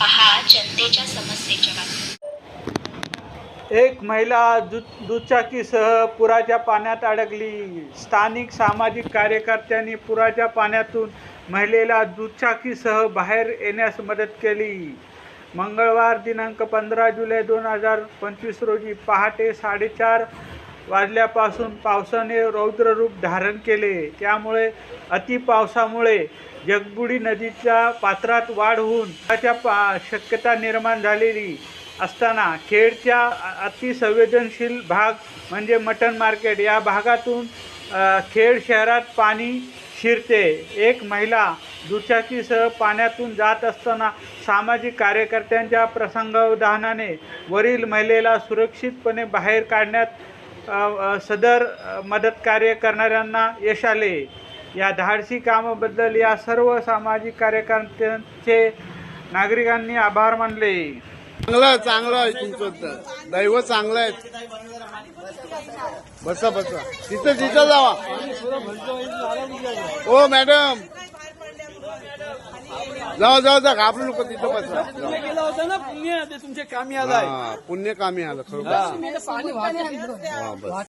पहा जनतेच्या समस्येच्या बातम्या एक महिला दु दुचाकीसह पुराच्या पाण्यात अडकली. स्थानिक सामाजिक कार्यकर्त्यांनी पुराच्या पाण्यातून महिलेला दुचाकीसह बाहेर येण्यास मदत केली. मंगळवार दिनांक पंधरा जुलै दोन हजार पंचवीस रोजी पहाटे साडेचार वाजल्यापासून पावसाने रौद्ररूप धारण केले. त्यामुळे अतिपावसामुळे जगबुडी नदीच्या पात्रात वाढ होऊन त्याच्या पा शक्यता निर्माण झालेली असताना खेडच्या अतिसंवेदनशील भाग म्हणजे मटन मार्केट या भागातून खेड शहरात पाणी शिरते. एक महिला दुचाकीसह पाण्यातून जात असताना सामाजिक कार्यकर्त्यांच्या प्रसंगावधानाने वरील महिलेला सुरक्षितपणे बाहेर काढण्यात सदर मदत कार्य करणाऱ्यांना यश आले. या धाडसी कामाबद्दल या सर्व सामाजिक कार्यकर्त्यांचे नागरिकांनी आभार मानले. चांगलं चांगलं आहे तुमचं दैव चांगलं आहे. बसा बसा. तिथं तिथं जावा. हो मॅडम. जाऊ जाऊ जा घाबरू नको तिथं बसा. गेला होता ना पुण्य ते तुमच्या कामी आलाय. पुण्य कामी आलं खरोखर. पाणी वाहतं. हा बस.